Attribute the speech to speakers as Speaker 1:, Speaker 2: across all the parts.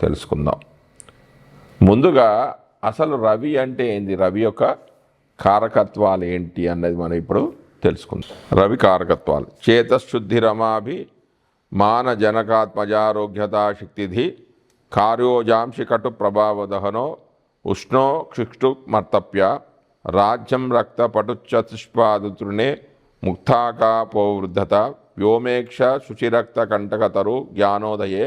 Speaker 1: తెలుసుకుందాం. ముందుగా అసలు రవి అంటే ఏంది? రవి యొక్క కారకత్వాలు ఏంటి అన్నది మనం ఇప్పుడు తెలుసుకుందాం. రవి కారకత్వాలు. చేతశుద్ధి రమాభి మాన జనకాత్మజారోగ్యతా శక్తిధి కార్యోజాంశి కటు ప్రభావదహనో ఉష్ణో క్షిక్షు మర్తప్య రాజ్యం రక్త పటుచతుష్పాదుతృణే ముక్తాకాపోవృద్ధత వ్యోమేక్ష శుచిరక్త కంటకతరు జ్ఞానోదయే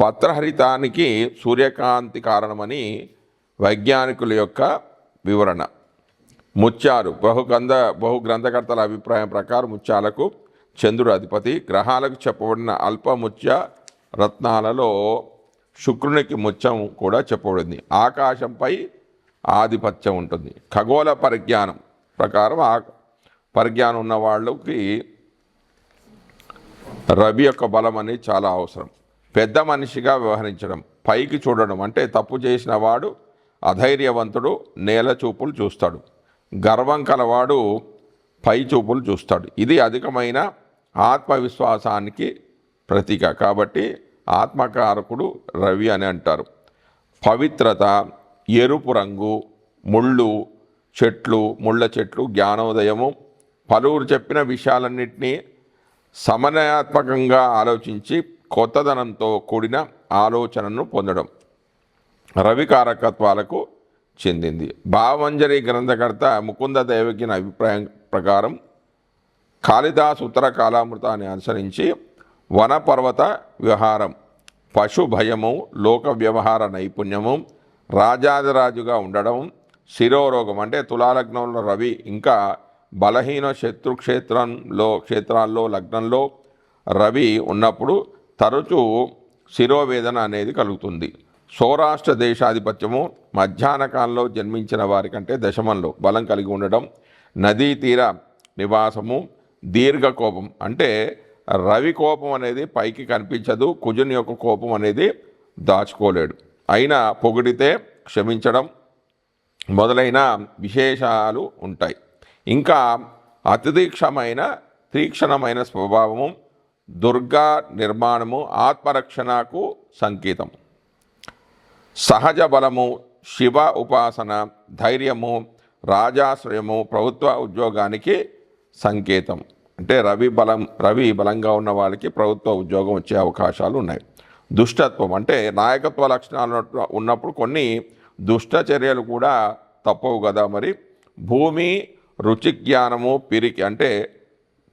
Speaker 1: పత్రహరితానికి సూర్యకాంతి కారణమని వైజ్ఞానికుల యొక్క వివరణ. ముత్యాలు బహుగంధ బహు గ్రంథకర్తల అభిప్రాయం ప్రకారం ముత్యాలకు చంద్రుడు అధిపతి. గ్రహాలకు చెప్పబడిన అల్ప ముత్య రత్నాలలో శుక్రునికి ముత్యం కూడా చెప్పబడింది. ఆకాశంపై ఆధిపత్యం ఉంటుంది. ఖగోళ పరిజ్ఞానం ప్రకారం ఆ పరిజ్ఞానం ఉన్న వాళ్ళకి రవి యొక్క బలం అనేది చాలా అవసరం. పెద్ద మనిషిగా వ్యవహరించడం పైకి చూడడం అంటే తప్పు చేసిన వాడు అధైర్యవంతుడు నేల చూపులు చూస్తాడు. గర్వం కలవాడు పై చూపులు చూస్తాడు. ఇది అధికమైన ఆత్మవిశ్వాసానికి ప్రతీక. కాబట్టి ఆత్మకారకుడు రవి అని అంటారు. పవిత్రత ఎరుపు రంగు ముళ్ళు చెట్లు ముళ్ళ చెట్లు జ్ఞానోదయము పలువురు చెప్పిన విషయాలన్నింటినీ సమన్వయాత్మకంగా ఆలోచించి కొత్తదనంతో కూడిన ఆలోచనను పొందడం రవి కారకత్వాలకు చెందింది. భావంజరి గ్రంథకర్త ముకుంద దేవకిన అభిప్రాయం ప్రకారం కాళిదాస్ ఉత్తర కాలామృతాన్ని అనుసరించి వనపర్వత వ్యవహారం పశు భయము లోక వ్యవహార నైపుణ్యము రాజాదిరాజుగా ఉండడం శిరోరోగం అంటే తులాలగ్నంలో రవి ఇంకా బలహీన శత్రుక్షేత్రంలో క్షేత్రాల్లో లగ్నంలో రవి ఉన్నప్పుడు తరచూ శిరోవేదన అనేది కలుగుతుంది. సౌరాష్ట్ర దేశాధిపత్యము మధ్యాహ్న కాలంలో జన్మించిన వారికంటే దశమంలో బలం కలిగి ఉండడం నదీ తీర నివాసము దీర్ఘ కోపం అంటే రవి కోపం అనేది పైకి కనిపించదు కుజుని యొక్క కోపం అనేది దాచుకోలేడు. అయినా పొగిడితే క్షమించడం మొదలైన విశేషాలు ఉంటాయి. ఇంకా అతిదీక్షమైన తీక్షణమైన స్వభావము దుర్గా నిర్మాణము ఆత్మరక్షణకు సంకేతం. సహజ బలము శివ ఉపాసన ధైర్యము రాజాశ్రయము ప్రభుత్వ ఉద్యోగానికి సంకేతం. అంటే రవి బలం రవి బలంగా ఉన్న వాళ్ళకి ప్రభుత్వ ఉద్యోగం వచ్చే అవకాశాలు ఉన్నాయి. దుష్టత్వం అంటే నాయకత్వ లక్షణాలు ఉన్నప్పుడు కొన్ని దుష్ట చర్యలు కూడా తప్పవు కదా మరి. భూమి రుచి జ్ఞానము పిరికి అంటే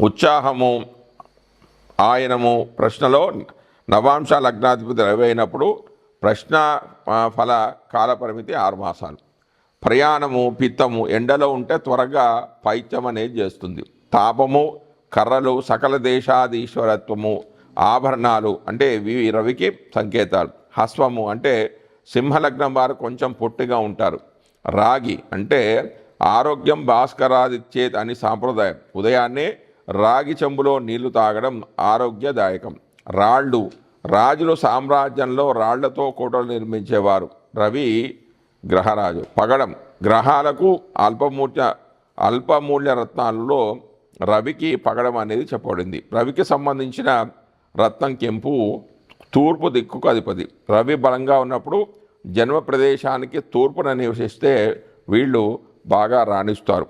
Speaker 1: ఉత్సాహము ఆయనము ప్రశ్నలో నవాంశ లగ్నాధిపతి రవి అయినప్పుడు ప్రశ్న ఫల కాలపరిమితి ఆరు మాసాలు. ప్రయాణము పిత్తము ఎండలో ఉంటే త్వరగా పైత్యం అనేది చేస్తుంది. తాపము కర్రలు సకల దేశాధీశ్వరత్వము ఆభరణాలు అంటే ఇవి రవికి సంకేతాలు. హస్వము అంటే సింహలగ్నం వారు కొంచెం పొట్టిగా ఉంటారు. రాగి అంటే ఆరోగ్యం భాస్కరాదిచ్చేది అని సాంప్రదాయం. ఉదయాన్నే రాగి చెంబులో నీళ్ళు తాగడం ఆరోగ్యదాయకం. రాళ్ళు రాజులు సామ్రాజ్యంలో రాళ్ళతో కోటలు నిర్మించేవారు. రవి గ్రహరాజు. పగడం. గ్రహాలకు అల్పమూల్య అల్పమూల్య రత్నాలలో రవికి పగడం అనేది చెప్పబడింది. రవికి సంబంధించిన రత్నం కెంపు తూర్పు దిక్కుకు అధిపతి. రవి బలంగా ఉన్నప్పుడు జన్మ ప్రదేశానికి తూర్పున నివసిస్తే వీళ్ళు బాగా రాణిస్తారు.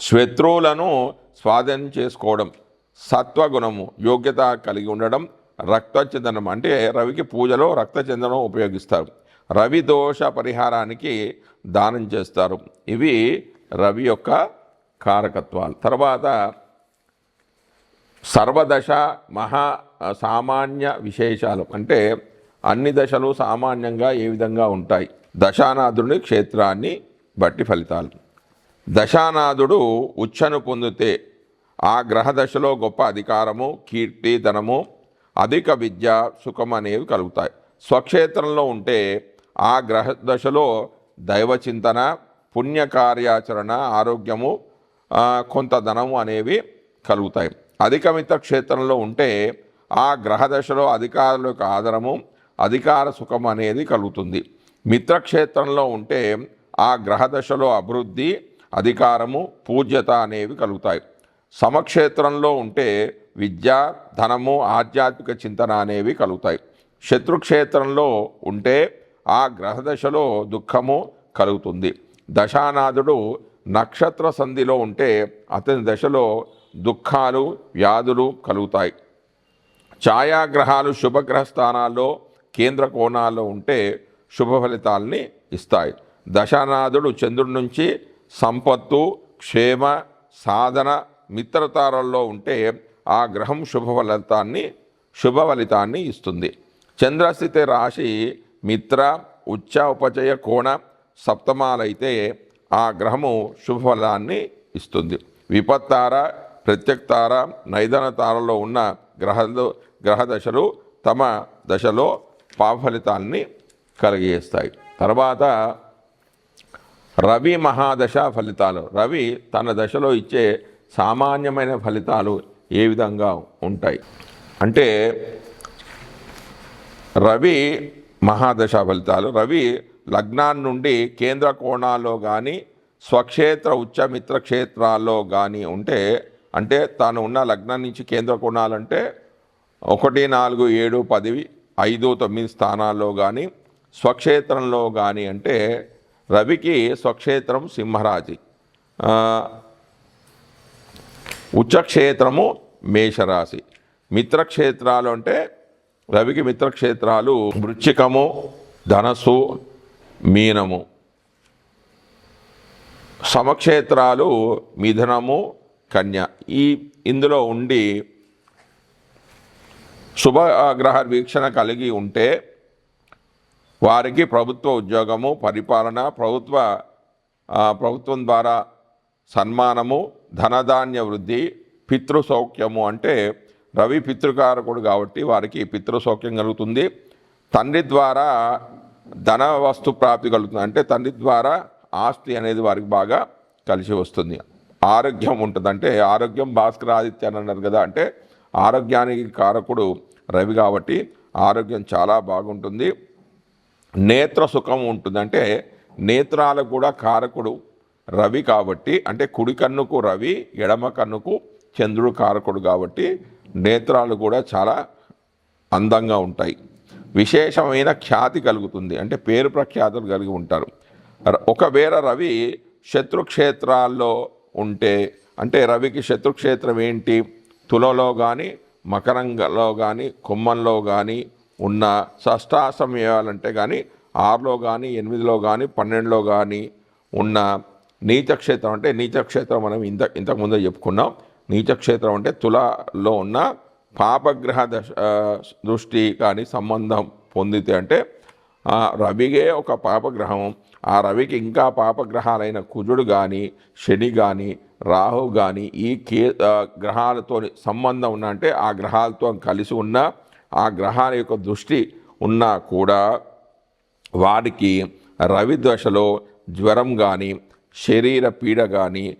Speaker 1: శత్రువులను స్వాధీనం చేసుకోవడం సత్వగుణము యోగ్యత కలిగి ఉండడం రక్తచందనం అంటే రవికి పూజలో రక్తచందనం ఉపయోగిస్తారు. రవి దోష పరిహారానికి దానం చేస్తారు. ఇవి రవి యొక్క కారకత్వాలు. తర్వాత సర్వదశ మహా సామాన్య విశేషాలు. అంటే అన్ని దశలు సామాన్యంగా ఏ విధంగా ఉంటాయి? దశానాథుని క్షేత్రాన్ని బట్టి ఫలితాలు. దశానాథుడు ఉచ్చను పొందితే ఆ గ్రహ దశలో గొప్ప అధికారము కీర్తి ధనము అధిక విద్య సుఖం అనేవి కలుగుతాయి. స్వక్షేత్రంలో ఉంటే ఆ గ్రహ దశలో దైవ చింతన పుణ్య కార్యాచరణ ఆరోగ్యము కొంత ధనము అనేవి కలుగుతాయి. అధికమిత క్షేత్రంలో ఉంటే ఆ గ్రహ దశలో అధికారుల యొక్క ఆదరము అధికార సుఖం అనేది కలుగుతుంది. మిత్రక్షేత్రంలో ఉంటే ఆ గ్రహ దశలో అభివృద్ధి అధికారము పూజ్యత అనేవి కలుగుతాయి. సమక్షేత్రంలో ఉంటే విద్య ధనము ఆధ్యాత్మిక చింతన అనేవి కలుగుతాయి. శత్రుక్షేత్రంలో ఉంటే ఆ గ్రహ దశలో దుఃఖము కలుగుతుంది. దశానాథుడు నక్షత్ర సంధిలో ఉంటే అతని దశలో దుఃఖాలు వ్యాధులు కలుగుతాయి. ఛాయాగ్రహాలు శుభగ్రహ స్థానాల్లో కేంద్ర కోణాల్లో ఉంటే శుభ ఫలితాలని ఇస్తాయి. దశానాథుడు చంద్రుడి నుంచి సంపత్తు క్షేమ సాధన మిత్రతారల్లో ఉంటే ఆ గ్రహం శుభ ఫలితాన్ని శుభ ఫలితాన్ని ఇస్తుంది. చంద్రస్థితి రాశి మిత్ర ఉచ్చ ఉపచయ కోణ సప్తమాలైతే ఆ గ్రహము శుభఫలాన్ని ఇస్తుంది. విపత్తార ప్రత్యక్తార నైదన తారలో ఉన్న గ్రహాలు గ్రహ దశలు తమ దశలో పాఫలితాన్ని కలిగేస్తాయి తర్వాత రవి మహాదశ ఫలితాలు. రవి తన దశలో ఇచ్చే సామాన్యమైన ఫలితాలు ఏ విధంగా ఉంటాయి? అంటే రవి మహాదశ ఫలితాలు. రవి లగ్నాన్ని నుండి కేంద్ర కోణాల్లో కానీ స్వక్షేత్ర ఉచ్చమిత్ర క్షేత్రాల్లో కానీ ఉంటే అంటే తాను ఉన్న లగ్నం నుంచి కేంద్ర కోణాలంటే ఒకటి నాలుగు ఏడు పది ఐదు తొమ్మిది స్థానాల్లో కానీ స్వక్షేత్రంలో కానీ అంటే రవికి స్వక్షేత్రం సింహరాశి ఉచ్చక్షేత్రము మేషరాశి. మిత్రక్షేత్రాలు అంటే రవికి మిత్రక్షేత్రాలు వృచ్చికము ధనస్సు మీనము. సమక్షేత్రాలు మిథునము కన్య. ఈ ఇందులో ఉండి శుభగ్రహ వీక్షణ కలిగి ఉంటే వారికి ప్రభుత్వ ఉద్యోగము పరిపాలన ప్రభుత్వ ప్రభుత్వం ద్వారా సన్మానము ధనధాన్య వృద్ధి పితృ సౌఖ్యము అంటే రవి పితృకారకుడు కాబట్టి వారికి పితృ సౌఖ్యం కలుగుతుంది. తండ్రి ద్వారా ధన వస్తు ప్రాప్తి కలుగుతుంది. అంటే తండ్రి ద్వారా ఆస్తి అనేది వారికి బాగా కలిసి వస్తుంది. ఆరోగ్యం ఉంటుంది. అంటే ఆరోగ్యం భాస్కర ఆదిత్య అని అన్నారు కదా. అంటే ఆరోగ్యానికి కారకుడు రవి కాబట్టి ఆరోగ్యం చాలా బాగుంటుంది. నేత్ర సుఖం ఉంటుందంటే నేత్రాలకు కూడా కారకుడు రవి కాబట్టి అంటే కుడి కన్నుకు రవి ఎడమ కన్నుకు చంద్రుడు కారకుడు కాబట్టి నేత్రాలు కూడా చాలా అందంగా ఉంటాయి. విశేషమైన ఖ్యాతి కలుగుతుంది. అంటే పేరు ప్రఖ్యాతులు కలిగి ఉంటారు. ఒకవేళ రవి శత్రుక్షేత్రాల్లో ఉంటే అంటే రవికి శత్రుక్షేత్రం ఏంటి? తులలో కానీ మకరంగలో కానీ కుమ్మంలో కానీ ఉన్న షష్టాసమయాలంటే కానీ ఆరులో కానీ ఎనిమిదిలో కానీ పన్నెండులో కానీ ఉన్న నీచక్షేత్రం అంటే నీచక్షేత్రం మనం ఇంత ఇంతకుముందే చెప్పుకున్నాం. నీచక్షేత్రం అంటే తులలో ఉన్న పాపగ్రహ దశ దృష్టి కానీ సంబంధం పొందితే అంటే ఆ రవిగే ఒక పాపగ్రహం. ఆ రవికి ఇంకా పాపగ్రహాలైన కుజుడు కానీ శని కానీ రాహు కానీ ఈ కే గ్రహాలతో సంబంధం ఉన్న అంటే ఆ గ్రహాలతో కలిసి ఉన్న ఆ గ్రహాల యొక్క దృష్టి ఉన్నా కూడా వారికి రవి దశలో జ్వరం కానీ శరీర పీడ కానీ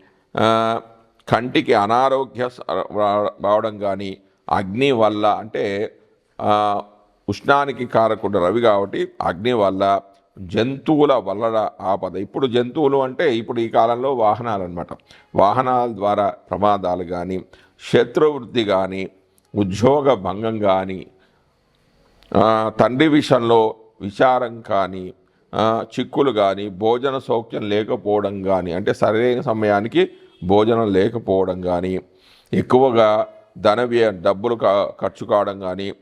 Speaker 1: కంటికి అనారోగ్య రావడం కానీ అగ్ని వల్ల అంటే ఉష్ణానికి కారకుండా రవి కాబట్టి అగ్ని వల్ల జంతువుల వల్ల ఆపద. ఇప్పుడు జంతువులు అంటే ఇప్పుడు ఈ కాలంలో వాహనాలు అనమాట వాహనాల ద్వారా ప్రమాదాలు కానీ శత్రువృద్ధి కానీ ఉద్యోగ భంగం కానీ తండ్రి విషయంలో విచారం కానీ చిక్కులు కానీ భోజన సౌఖ్యం లేకపోవడం కానీ అంటే సరైన సమయానికి భోజనం లేకపోవడం కానీ ఎక్కువగా ధన వ్యయ డబ్బులు ఖర్చు కావడం కానీ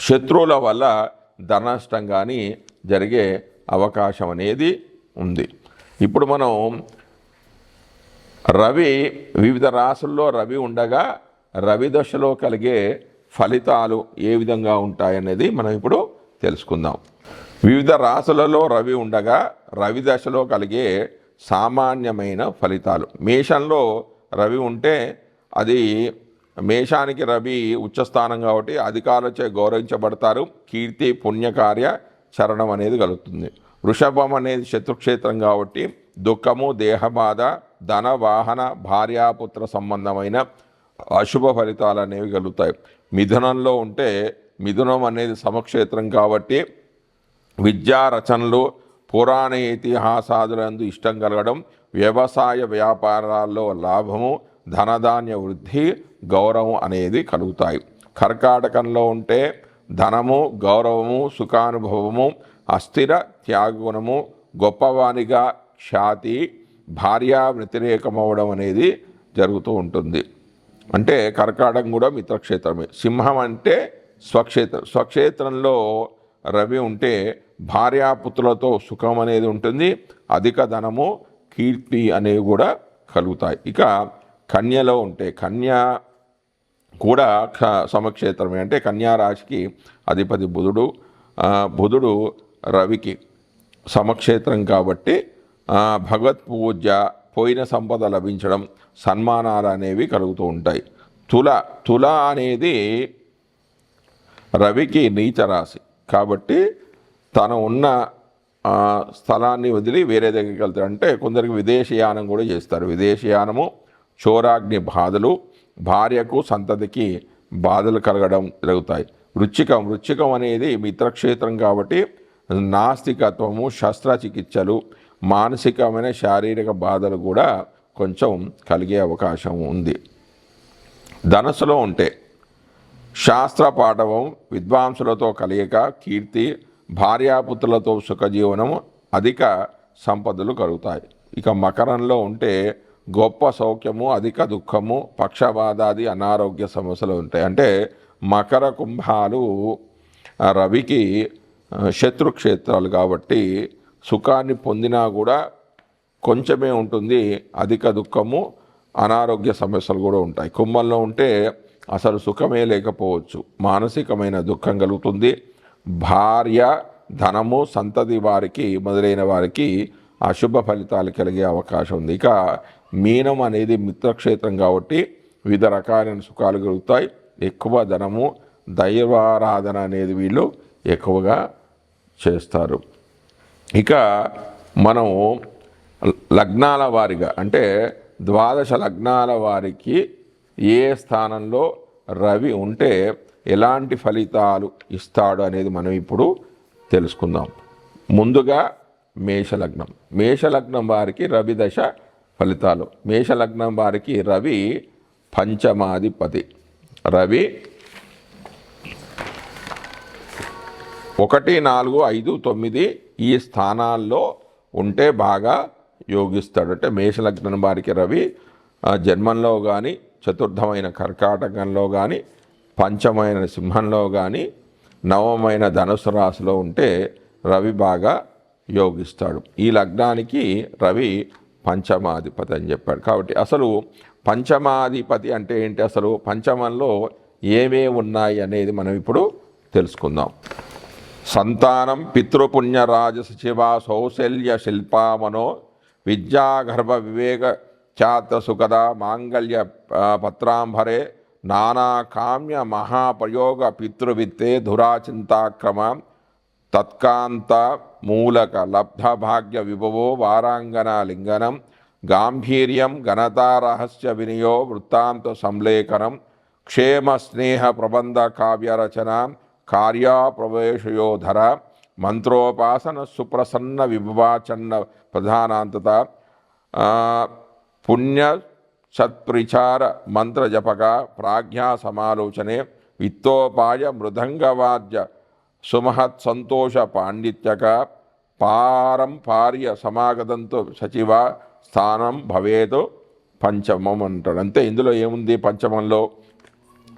Speaker 1: శత్రువుల వల్ల ధన నష్టం కానీ జరిగే అవకాశం అనేది ఉంది. ఇప్పుడు మనం రవి వివిధ రాసుల్లో రవి ఉండగా రవి దశలో కలిగే ఫలితాలు ఏ విధంగా ఉంటాయనేది మనం ఇప్పుడు తెలుసుకుందాం. వివిధ రాశులలో రవి ఉండగా రవి దశలో కలిగే సామాన్యమైన ఫలితాలు. మేషంలో రవి ఉంటే అది మేషానికి రవి ఉచ్చస్థానం కాబట్టి అధికారులచే గౌరవించబడతారు. కీర్తి పుణ్యకార్య చరణం అనేది కలుగుతుంది. వృషభం అనేది శత్రుక్షేత్రం కాబట్టి దుఃఖము దేహబాధ ధన వాహన భార్యాపుత్ర సంబంధమైన అశుభ ఫలితాలు అనేవి కలుగుతాయి. మిథునంలో ఉంటే మిథునం అనేది సమక్షేత్రం కాబట్టి విద్యా రచనలు పురాణ ఇతిహాసాదులందు ఇష్టం కలగడం వ్యవసాయ వ్యాపారాల్లో లాభము ధనధాన్య వృద్ధి గౌరవం అనేది కలుగుతాయి. కర్కాటకంలో ఉంటే ధనము గౌరవము సుఖానుభవము అస్థిర త్యాగగుణము గొప్పవానిగా ఖ్యాతి భార్య వ్యతిరేకమవడం అనేది జరుగుతూ ఉంటుంది. అంటే కర్కాటకం కూడా మిత్రక్షేత్రమే. సింహం అంటే స్వక్షేత్రం. స్వక్షేత్రంలో రవి ఉంటే భార్యాపుత్రులతో సుఖం అనేది ఉంటుంది. అధిక ధనము కీర్తి అనేవి కూడా కలుగుతాయి. ఇక కన్యలో ఉంటే కన్య కూడా సమక్షేత్రమే. అంటే కన్యారాశికి అధిపతి బుధుడు. బుధుడు రవికి సమక్షేత్రం కాబట్టి భగవత్ పూజ పోయిన సంపద లభించడం సన్మానాలు అనేవి కలుగుతూ ఉంటాయి. తుల తుల అనేది రవికి నీచ రాశి. కాబట్టి తను ఉన్న స్థలాన్ని వదిలి వేరే దగ్గరికి వెళ్తారు అంటే కొందరికి విదేశీయానం కూడా చేస్తారు. విదేశీయానము చోరాగ్ని బాధలు భార్యకు సంతతికి బాధలు కలగడం జరుగుతాయి. వృచ్చికం వృచ్చికం అనేది మిత్రక్షేత్రం కాబట్టి నాస్తికత్వము శస్త్రచికిత్సలు మానసికమైన శారీరక బాధలు కూడా కొంచెం కలిగే అవకాశం ఉంది. ధనస్సులో ఉంటే శాస్త్ర పాఠవం విద్వాంసులతో కలియక కీర్తి భార్యాపుత్రులతో సుఖజీవనం అధిక సంపదలు కలుగుతాయి. ఇక మకరంలో ఉంటే గొప్ప సౌఖ్యము అధిక దుఃఖము పక్షవాదాది అనారోగ్య సమస్యలు ఉంటాయి. అంటే మకర కుంభాలు రవికి శత్రుక్షేత్రాలు కాబట్టి సుఖాన్ని పొందినా కూడా కొంచెమే ఉంటుంది అధిక దుఃఖము అనారోగ్య సమస్యలు కూడా ఉంటాయి. కుంభంలో ఉంటే అసలు సుఖమే లేకపోవచ్చు. మానసికమైన దుఃఖం కలుగుతుంది. భార్య ధనము సంతతి వారికి మొదలైన వారికి అశుభ ఫలితాలు కలిగే అవకాశం ఉంది. ఇక మీనం అనేది మిత్రక్షేత్రం కాబట్టి వివిధ రకాలైన సుఖాలు కలుగుతాయి. ఎక్కువ ధనము దైవారాధన అనేది వీళ్ళు ఎక్కువగా చేస్తారు. ఇక మనం లగ్నాల వారిగా అంటే ద్వాదశ లగ్నాల వారికి ఏ స్థానంలో రవి ఉంటే ఎలాంటి ఫలితాలు ఇస్తాడు అనేది మనం ఇప్పుడు తెలుసుకుందాం. ముందుగా మేషలగ్నం. మేషలగ్నం వారికి రవి దశ ఫలితాలు. మేషలగ్నం వారికి రవి పంచమాధిపతి. రవి ఒకటి నాలుగు ఐదు తొమ్మిది ఈ స్థానాల్లో ఉంటే బాగా యోగిస్తాడు అంటే మేషలగ్నం వారికి రవి జన్మంలో కానీ చతుర్థమైన కర్కాటకంలో కానీ పంచమైన సింహంలో కానీ నవమైన ధనుసు రాశిలో ఉంటే రవి బాగా యోగిస్తాడు. ఈ లగ్నానికి రవి పంచమాధిపతి అని చెప్పాడు. కాబట్టి అసలు పంచమాధిపతి అంటే ఏంటి? అసలు పంచమంలో ఏమేమి ఉన్నాయి అనేది మనం ఇప్పుడు తెలుసుకుందాం. సంతానం పితృపుణ్య రాజసచివ సౌశల్య శిల్పామనో విద్యాగర్భ వివేక ఖ్యాత సుఖద మాంగళ్య పత్రాంభరే పత్రాంబరే నానా కామ్య మహాప్రయోగ పితృవిత్తే ధురాచింతాక్రమ తత్కాంత మూలక లబ్ధభాగ్య విభవో వారాంగన లింగనం గాంభీర్యం ఘనతారహస్య వినియో వృత్తాంత సంలేఖనం క్షేమ స్నేహ ప్రబంధ కావ్యరచన కార్యాప్రవేశయోధర మంత్రోపాసన సుప్రసన్న విభవాచన్న ప్రధానాంతత పుణ్య సత్ప్రిచార మంత్రజపక ప్రాజ్ఞా సమాలోచనే విత్తోపాయ మృదంగవాద్య సుమహత్ సంతోష పాండిత్యక పారంపార్య సమాగతంతో సచివ స్థానం భవేతు పంచమం అంటాడు. అంతే ఇందులో ఏముంది పంచమంలో?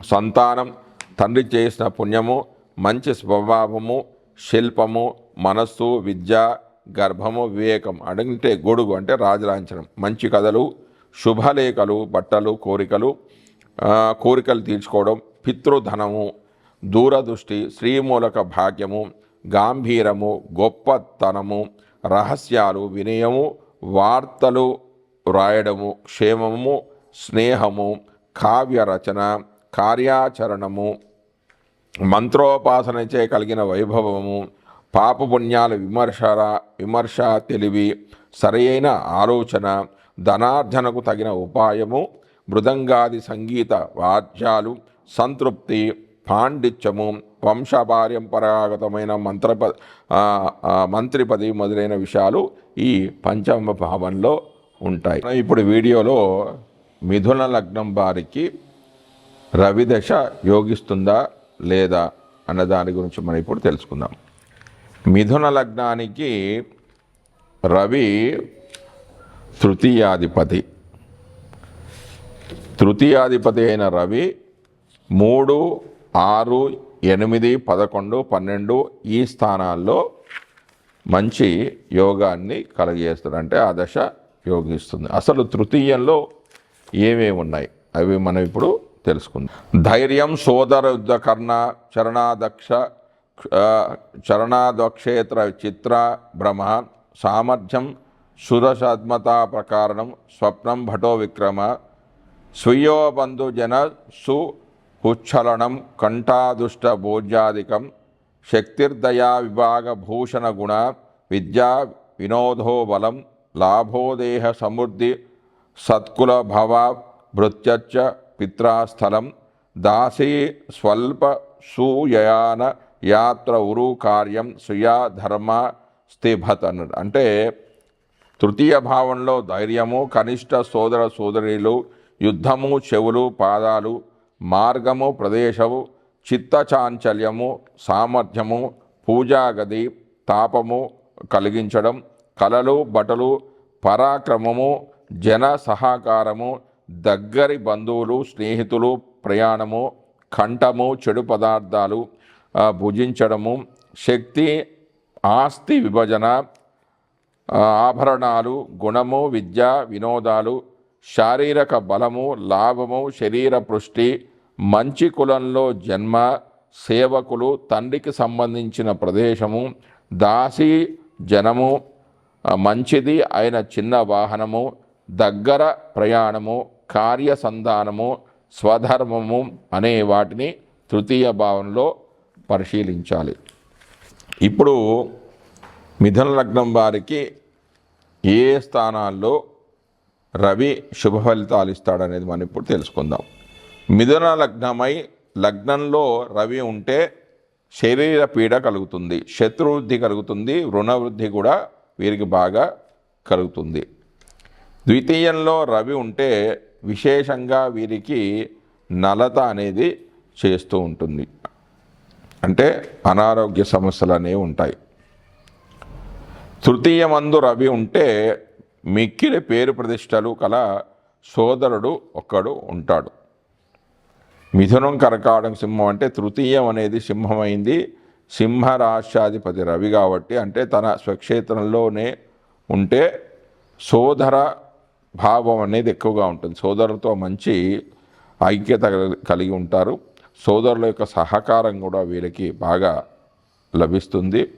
Speaker 1: సంతానం తండ్రి చేసిన పుణ్యము మంచి స్వభావము శిల్పము మనస్సు విద్య గర్భము వివేకం అడిగితే గొడుగు అంటే రాజలాంఛనం మంచి కథలు శుభలేఖలు బట్టలు కోరికలు కోరికలు తీర్చుకోవడం పితృధనము దూరదృష్టి శ్రీమూలక భాగ్యము గాంభీరము గొప్పతనము రహస్యాలు వినయము వార్తలు వ్రాయడము క్షేమము స్నేహము కావ్య రచన కార్యాచరణము మంత్రోపాసనచే కలిగిన వైభవము పాపపుణ్యాల విమర్శర విమర్శ తెలివి సరైన ఆలోచన ధనార్జనకు తగిన ఉపాయము మృదంగాది సంగీత వాద్యాలు సంతృప్తి పాండిత్యము వంశపారంపరాగతమైన మంత్రప ఆ, మంత్రిపది మొదలైన విషయాలు ఈ పంచమ భావంలో ఉంటాయి. ఇప్పుడు వీడియోలో మిథున లగ్నం వారికి రవిదశ యోగిస్తుందా? లేదా అన్న దాని గురించి మనం ఇప్పుడు తెలుసుకుందాం. మిథున లగ్నానికి రవి తృతీయాధిపతి. తృతీయాధిపతి అయిన రవి మూడు ఆరు ఎనిమిది పదకొండు పన్నెండు ఈ స్థానాల్లో మంచి యోగాన్ని కలగజేస్తుంది అంటే ఆ దశ యోగిస్తుంది. అసలు తృతీయంలో ఏమేమి ఉన్నాయి అవి మనం ఇప్పుడు తెలుసుకుందాం. ధైర్యం సోదర యుద్ధ కర్ణ చరణాదక్ష చరణాదక్షేత్ర చిత్ర భ్రమ సామర్థ్యం సురసద్మతా ప్రకారణం స్వప్నం భటో విక్రమ స్వీయోబంధుజన సుహుచ్ఛలనం కంఠాదుష్ట భోజ్యాదికం శక్తిర్దయా విభాగ భూషణ గుణ విద్యా వినోదో బలం లాభోదేహ సమృద్ధి సత్కుల భవ భృత్యచ్చ పిత్రాస్థలం దాసీ స్వల్ప సూయయాన యాత్ర ఉరు కార్యం సుయా ధర్మ స్థిభత్ అన్నాడు అంటే తృతీయ భావంలో ధైర్యము కనిష్ట సోదర సోదరులు యుద్ధము చెవులు పాదాలు మార్గము ప్రదేశము చిత్త చాంచల్యము సామర్థ్యము పూజాగది తాపము కలిగించడం కలలు బటలు పరాక్రమము జన సహకారము దగ్గరి బంధువులు స్నేహితులు ప్రయాణము కంఠము చెడు పదార్థాలు భుజించడము శక్తి ఆస్తి విభజన ఆభరణాలు గుణము విద్య వినోదాలు శారీరక బలము లాభము శరీర పుష్టి మంచి కులంలో జన్మ సేవకులు తండ్రికి సంబంధించిన ప్రదేశము దాసి జనము మంచిది అయిన చిన్న వాహనము దగ్గర ప్రయాణము కార్యసంధానము స్వధర్మము అనే వాటిని తృతీయ భావంలో పరిశీలించాలి. ఇప్పుడు మిథున లగ్నం వారికి ఏ స్థానాల్లో రవి శుభ ఫలితాలు ఇస్తాడనేది మనం ఇప్పుడు తెలుసుకుందాం. మిథున లగ్నమై లగ్నంలో రవి ఉంటే శరీర పీడ కలుగుతుంది శత్రువృద్ధి కలుగుతుంది రుణవృద్ధి కూడా వీరికి బాగా కలుగుతుంది. ద్వితీయంలో రవి ఉంటే విశేషంగా వీరికి నలత అనేది చేస్తూ ఉంటుంది. అంటే అనారోగ్య సమస్యలు అనేవి ఉంటాయి. తృతీయమందు రవి ఉంటే మిక్కిలి పేరు ప్రతిష్టలు కల సోదరుడు ఒక్కడు ఉంటాడు. మిథునం కరకాడం సింహం అంటే తృతీయం అనేది సింహమైంది. సింహరాశ్యాధిపతి రవి కాబట్టి అంటే తన స్వక్షేత్రంలోనే ఉంటే సోదర భావం అనేది ఎక్కువగా ఉంటుంది. సోదరులతో మంచి ఐక్యత కలిగి ఉంటారు. సోదరుల యొక్క సహకారం కూడా వీరికి బాగా లభిస్తుంది.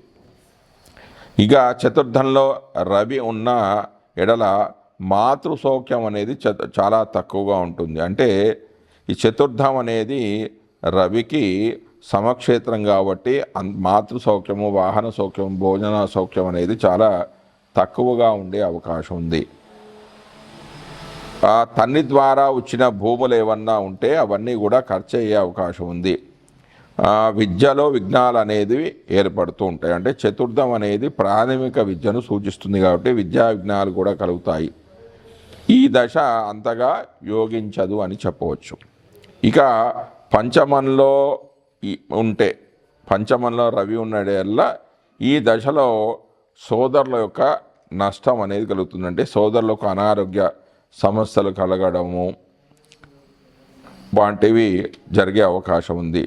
Speaker 1: ఇక చతుర్థంలో రవి ఉన్న ఎడల మాతృ సౌఖ్యం అనేది చాలా తక్కువగా ఉంటుంది. అంటే ఈ చతుర్థం అనేది రవికి సమక్షేత్రం కాబట్టి అన్- మాతృ సౌఖ్యము వాహన సౌఖ్యం భోజన సౌఖ్యం అనేది చాలా తక్కువగా ఉండే అవకాశం ఉంది. తన్ని ద్వారా వచ్చిన భూములు ఏమన్నా ఉంటే అవన్నీ కూడా ఖర్చు అయ్యే అవకాశం ఉంది. విద్యలో విఘ్నాలు అనేది ఏర్పడుతూ ఉంటాయి. అంటే చతుర్థం అనేది ప్రాథమిక విద్యను సూచిస్తుంది కాబట్టి విద్యా విఘ్నాలు కూడా కలుగుతాయి. ఈ దశ అంతగా యోగించదు అని చెప్పవచ్చు. ఇక పంచమంలో ఉంటే పంచమంలో రవి ఉన్నడల్లా ఈ దశలో సోదరుల యొక్క నష్టం అనేది కలుగుతుంది. అంటే సోదరులకు అనారోగ్య సమస్యలు కలగడము వంటివి జరిగే అవకాశం ఉంది.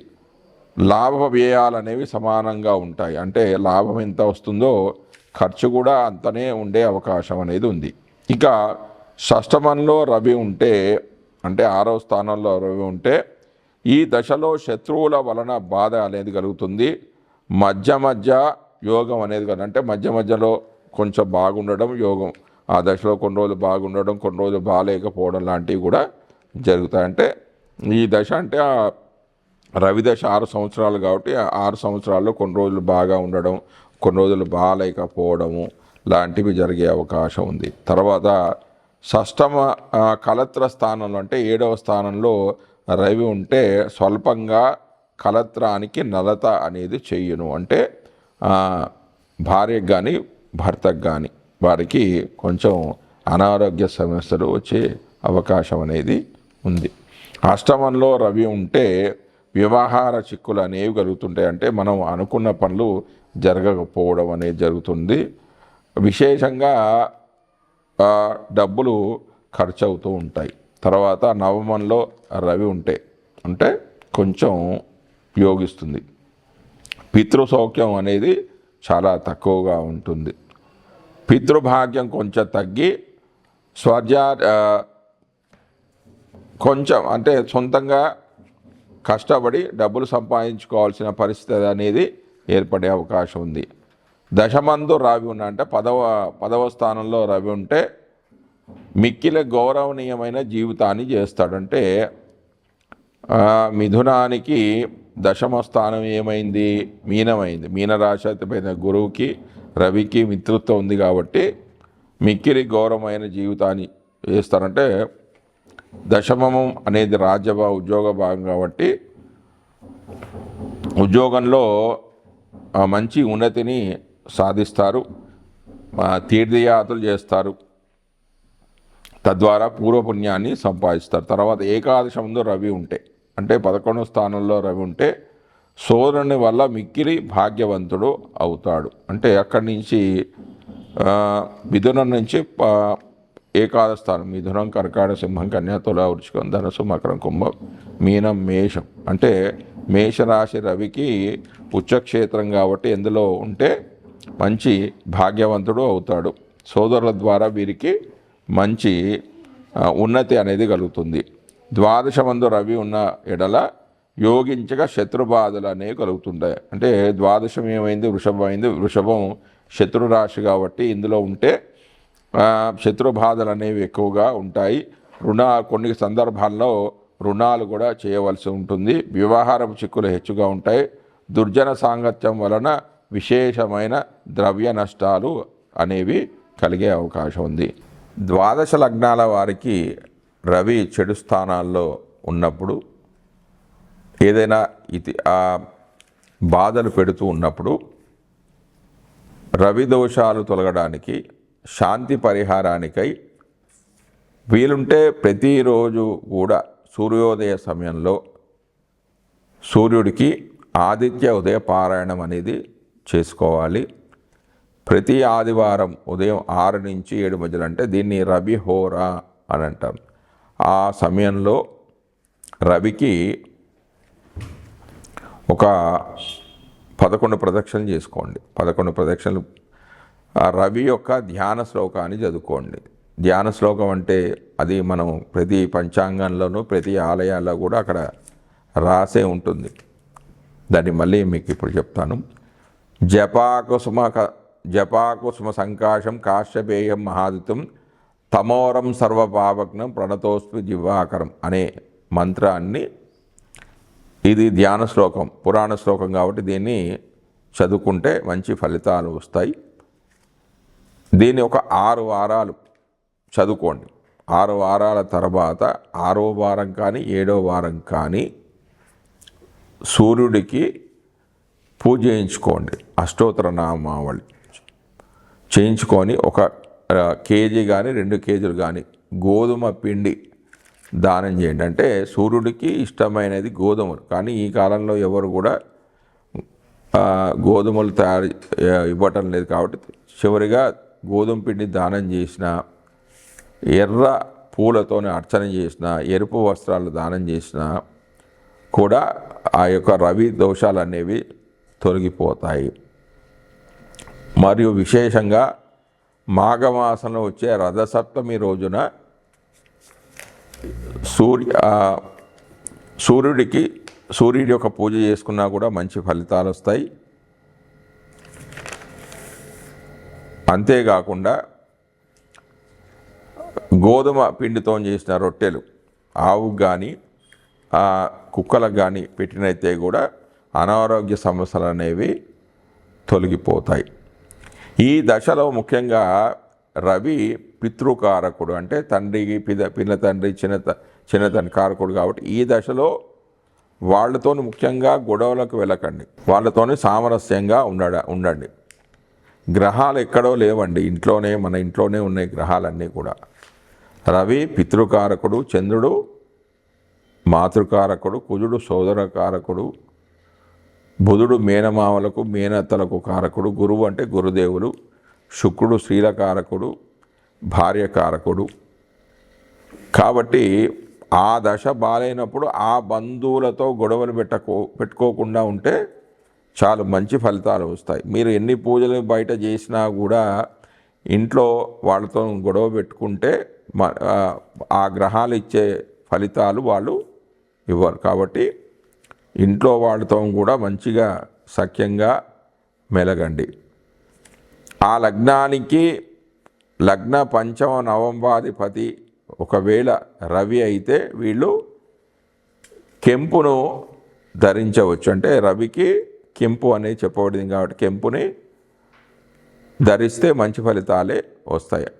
Speaker 1: లాభ వ్యయాలు అనేవి సమానంగా ఉంటాయి. అంటే లాభం ఎంత వస్తుందో ఖర్చు కూడా అంతనే ఉండే అవకాశం అనేది ఉంది. ఇక షష్టమంలో రవి ఉంటే అంటే ఆరో స్థానంలో రవి ఉంటే ఈ దశలో శత్రువుల వలన బాధ అనేది కలుగుతుంది. మధ్య మధ్య యోగం అనేది కదా అంటే మధ్య మధ్యలో కొంచెం బాగుండడం యోగం ఆ దశలో కొన్ని రోజులు బాగుండడం కొన్ని రోజులు బాగాలేకపోవడం లాంటివి కూడా జరుగుతాయి. అంటే ఈ దశ అంటే ఆ రవి దశ ఆరు సంవత్సరాలు కాబట్టి ఆరు సంవత్సరాల్లో కొన్ని రోజులు బాగా ఉండడం కొన్ని రోజులు బాగాలేకపోవడము లాంటివి జరిగే అవకాశం ఉంది. తర్వాత షష్టమ కలత్ర స్థానంలో అంటే ఏడవ స్థానంలో రవి ఉంటే స్వల్పంగా కలత్రానికి నలత అనేది చెయ్యను అంటే భార్యకు కానీ భర్తకు కానీ వారికి కొంచెం అనారోగ్య సమస్యలు వచ్చే అవకాశం అనేది ఉంది. అష్టమంలో రవి ఉంటే వ్యవహార చిక్కులు అనేవి కలుగుతుంటాయి. అంటే మనం అనుకున్న పనులు జరగకపోవడం అనేది జరుగుతుంది. విశేషంగా డబ్బులు ఖర్చు అవుతూ ఉంటాయి. తర్వాత నవమంలో రవి ఉంటే అంటే కొంచెం యోగిస్తుంది పితృసౌఖ్యం అనేది చాలా తక్కువగా ఉంటుంది. పితృభాగ్యం కొంచెం తగ్గి స్వర్జా కొంచెం అంటే సొంతంగా కష్టపడి డబ్బులు సంపాదించుకోవాల్సిన పరిస్థితి అనేది ఏర్పడే అవకాశం ఉంది. దశమందు రవి ఉన్న అంటే పదవ పదవ స్థానంలో రవి ఉంటే మిక్కిల గౌరవనీయమైన జీవితాన్ని చేస్తాడంటే మిథునానికి దశమ స్థానం ఏమైంది? మీనమైంది. మీనరాశి అతిపైన గురువుకి రవికి మిత్రత్వం ఉంది కాబట్టి మిక్కిలి గౌరవమైన జీవితాన్ని వేస్తారంటే దశమం అనేది రాజ్యభా ఉద్యోగ భాగం కాబట్టి ఉద్యోగంలో మంచి ఉన్నతిని సాధిస్తారు తీర్థయాత్రలు చేస్తారు. తద్వారా పూర్వపుణ్యాన్ని సంపాదిస్తారు. తర్వాత ఏకాదశంలో రవి ఉంటే అంటే పదకొండవ స్థానంలో రవి ఉంటే సోదరుని వల్ల మిక్కిలి భాగ్యవంతుడు అవుతాడు. అంటే అక్కడి నుంచి మిథునం నుంచి ఏకాదస్థానం ఏకాదశ స్థానం మిథునం కర్కాట సింహం కన్యా తుల వృచ్చికం ధనుసు మకరం కుంభం మీనం మేషం. అంటే మేషరాశి రవికి ఉచ్చక్షేత్రం కాబట్టి ఎందులో ఉంటే మంచి భాగ్యవంతుడు అవుతాడు. సోదరుల ద్వారా వీరికి మంచి ఉన్నతి అనేది కలుగుతుంది. ద్వాదశమందు రవి ఉన్న ఎడల యోగించగా శత్రుబాధలు అనేవి కలుగుతుంటాయి. అంటే ద్వాదశం ఏమైంది వృషభం అయింది. వృషభం శత్రు రాశి కాబట్టి ఇందులో ఉంటే శత్రుబాధలు శత్రు బాధలు అనేవి ఎక్కువగా ఉంటాయి. రుణ కొన్ని సందర్భాల్లో రుణాలు కూడా చేయవలసి ఉంటుంది. వ్యవహారపు చిక్కులు హెచ్చుగా ఉంటాయి. దుర్జన సాంగత్యం వలన విశేషమైన ద్రవ్య నష్టాలు అనేవి కలిగే అవకాశం ఉంది. ద్వాదశ లగ్నాల వారికి రవి చెడు స్థానాల్లో ఉన్నప్పుడు ఏదైనా ఇది ఆ బాధలు పెడుతూ ఉన్నప్పుడు రవి దోషాలు తొలగడానికి శాంతి పరిహారానికై వీలుంటే ప్రతిరోజు కూడా సూర్యోదయ సమయంలో సూర్యుడికి ఆదిత్య ఉదయ పారాయణం అనేది చేసుకోవాలి. ప్రతి ఆదివారం ఉదయం ఆరు నుంచి ఏడు మధ్యలో అంటే దీన్ని రవి హోరా అని అంటాం. ఆ సమయంలో రవికి ఒక పదకొండు ప్రదక్షిణలు చేసుకోండి. పదకొండు ప్రదక్షిణలు. రవి యొక్క ధ్యాన శ్లోకాన్ని చదువుకోండి. ధ్యాన శ్లోకం అంటే అది మనం ప్రతి పంచాంగంలోనూ ప్రతి ఆలయాల్లో కూడా అక్కడ రాసే ఉంటుంది. దాన్ని మళ్ళీ మీకు ఇప్పుడు చెప్తాను. జపాకుసుమ క- జపాకుసుమ సంకాశం కాశ్యపేయం మహాదితం తమోరం సర్వపావగ్నం ప్రణతోస్మి జివాకరం అనే మంత్రాన్ని ఇది ధ్యాన శ్లోకం పురాణ శ్లోకం కాబట్టి దీన్ని చదువుకుంటే మంచి ఫలితాలు వస్తాయి. దీన్ని ఒక ఆరు వారాలు చదువుకోండి. ఆరు వారాల తర్వాత ఆరో వారం కానీ ఏడో వారం కానీ సూర్యుడికి పూజ చేయించుకోండి అష్టోత్తర నామావళి చేయించుకొని ఒక కేజీ కానీ రెండు కేజీలు కానీ గోధుమ పిండి దానం చేయండి. అంటే సూర్యుడికి ఇష్టమైనది గోధుమలు. కానీ ఈ కాలంలో ఎవరు కూడా గోధుమలు తయారు ఇవ్వటం లేదు కాబట్టి చివరిగా గోధుమ పిండి దానం చేసిన ఎర్ర పూలతోనే అర్చన చేసిన ఎరుపు వస్త్రాలు దానం చేసిన కూడా ఆ యొక్క రవి దోషాలు అనేవి తొలగిపోతాయి. మరియు విశేషంగా మాఘమాసంలో వచ్చే రథసప్తమి రోజున సూర్య సూర్యుడికి సూర్యుడి యొక్క పూజ చేసుకున్నా కూడా మంచి ఫలితాలు వస్తాయి. అంతేకాకుండా గోధుమ పిండితో చేసిన రొట్టెలు ఆవుకు కానీ కుక్కలకు కానీ పెట్టినైతే కూడా అనారోగ్య సమస్యలు అనేవి తొలగిపోతాయి. ఈ దశలో ముఖ్యంగా రవి పితృకారకుడు. అంటే తండ్రికి పిద పిల్ల తండ్రి చిన్న చిన్న తండ్రి కారకుడు కాబట్టి ఈ దశలో వాళ్ళతో ముఖ్యంగా గొడవలకు వెళ్ళకండి. వాళ్ళతోనే సామరస్యంగా ఉండడ ఉండండి. గ్రహాలు ఎక్కడో లేవండి. ఇంట్లోనే మన ఇంట్లోనే ఉన్నాయి గ్రహాలన్నీ కూడా. రవి పితృకారకుడు చంద్రుడు మాతృకారకుడు కుజుడు సోదరకారకుడు బుధుడు మేనమామలకు మేనత్తలకు కారకుడు గురువు అంటే గురుదేవులు శుక్రుడు స్త్రీలకారకుడు భార్యకారకుడు. కాబట్టి ఆ దశ బాలైనప్పుడు ఆ బంధువులతో గొడవలు పెట్టకో పెట్టుకోకుండా ఉంటే చాలా మంచి ఫలితాలు వస్తాయి. మీరు ఎన్ని పూజలు బయట చేసినా కూడా ఇంట్లో వాళ్ళతో గొడవ పెట్టుకుంటే మ- ఆ గ్రహాలు ఇచ్చే ఫలితాలు వాళ్ళు ఇవ్వరు. కాబట్టి ఇంట్లో వాళ్ళతో కూడా మంచిగా సఖ్యంగా మెలగండి. ఆ లగ్నానికి లగ్న పంచమ నవంబాధిపతి ఒకవేళ రవి అయితే వీళ్ళు కెంపును ధరించవచ్చు. అంటే రవికి కెంపు అనేది చెప్పబడింది కాబట్టి కెంపుని ధరిస్తే మంచి ఫలితాలే వస్తాయి.